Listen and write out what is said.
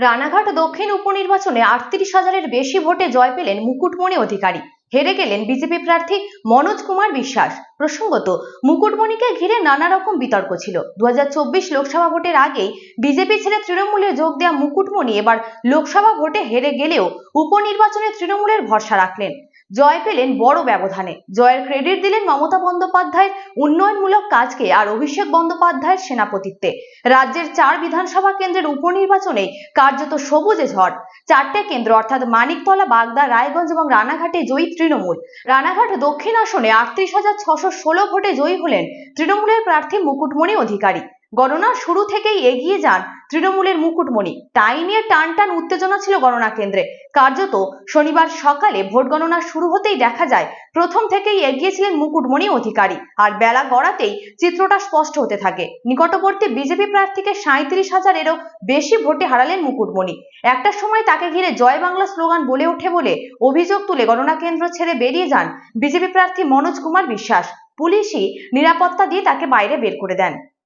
রানাঘাট দক্ষিণ উপনির্বাচনে আটত্রিশ হাজারের বেশি ভোটে জয় পেলেন মুকুটমণি অধিকারী। হেরে গেলেন বিজেপি প্রার্থী মনোজ কুমার বিশ্বাস। প্রসঙ্গত, মুকুটমণিকে ঘিরে নানা রকম বিতর্ক ছিল। দু হাজার চব্বিশ লোকসভা ভোটের আগেই বিজেপি ছেড়ে তৃণমূলে যোগ দেওয়া মুকুটমণি এবার লোকসভা ভোটে হেরে গেলেও উপনির্বাচনে তৃণমূলের ভরসা রাখলেন। জয় পেলেন বড় ব্যবধানে। জয়ের ক্রেডিট দিলেন মমতা বন্দ্যোপাধ্যায়ের উন্নয়নমূলক কাজকে আর অভিষেক বন্দ্যোপাধ্যায়ের সেনাপতিত্বে। রাজ্যের চার বিধানসভা কেন্দ্রের উপনির্বাচনে কার্যত সবুজে ঝড়। চারটে কেন্দ্র অর্থাৎ মানিকতলা, বাগদা, রায়গঞ্জ এবং রানাঘাটে জয়ী তৃণমূল। রানাঘাট দক্ষিণ আসনে আটত্রিশ হাজার ছশো ষোলো ভোটে জয়ী হলেন তৃণমূলের প্রার্থী মুকুটমণি অধিকারী। গণনার শুরু থেকেই এগিয়ে যান তৃণমূলের মুকুটমণি। তাই নিয়ে টান টান উত্তেজনা ছিল গণনা কেন্দ্রে। কার্যত শনিবার সকালে ভোট গণনা শুরু হতেই দেখা যায়, প্রথম থেকেই এগিয়েছিলেন মুকুটমণি অধিকারী। আর বেলা গড়াতেই চিত্রটা স্পষ্ট হতে থাকে। নিকটবর্তী বিজেপি প্রার্থীকে সাঁত্রিশ হাজারেরও বেশি ভোটে হারালেন মুকুটমণি। একটা সময় তাকে ঘিরে জয় বাংলা স্লোগান বলে ওঠে বলে অভিযোগ তুলে গণনা কেন্দ্র ছেড়ে বেরিয়ে যান বিজেপি প্রার্থী মনোজ কুমার বিশ্বাস। পুলিশই নিরাপত্তা দিয়ে তাকে বাইরে বের করে দেন।